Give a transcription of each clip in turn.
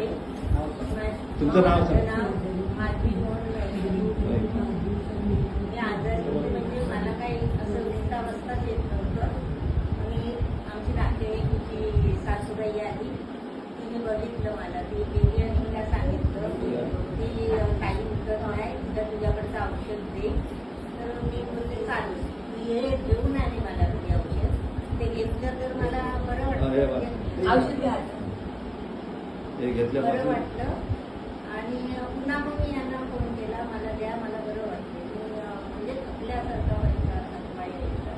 तुमचं नाव माझं. मी आजारी होते म्हणजे मला काही असं येत नव्हतं. आमची सासूबाई आली. तिने बघितलं मला. ती गेली आणि तिला सांगितलं की काही उठत नाही तर तुझ्याकडचं औषध दे. तर मी बोलते चालू मी हे घेऊन आले मला औषध. ते घेतलं तर मला बरं औषध घ्यायचं हे बरं घेतल्यापासून वाटलं. आणि पुन्हा मग मी यांना फोन केला. मला द्या मला बरं वाटते मी म्हणजे थकल्यासारखं व्हायचं थकवाय यायचा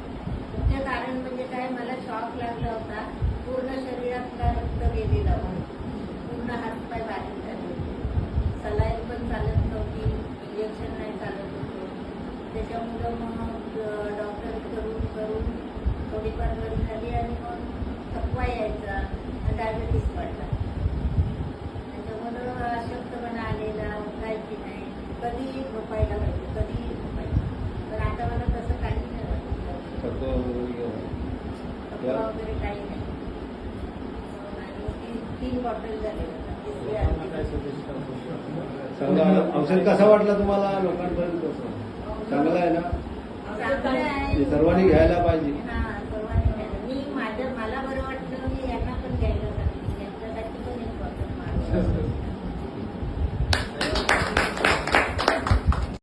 मुख्य कारण म्हणजे काय? मला शॉक लागला होता. पूर्ण शरीरातला रक्त गेलेला होता. पूर्ण हातपाय बाहेर झाले सलाईन पण चालत नव्हती. इंजेक्शन नाही चालत होतं. त्याच्यामुळं मग डॉक्टर करून करून थोडीफार बरी झाली आणि मग थकवा यायचा. व्हायला पाहिजे पण आता मला वगैरे काही नाही. तीन झाले. औषध कसा वाटला तुम्हाला? लोकांपर्यंत चांगला आहे ना? सर्वांनी घ्यायला पाहिजे. माझ्या मला बरं वाटतं मी यांना पण घ्यायला यांच्यासाठी पण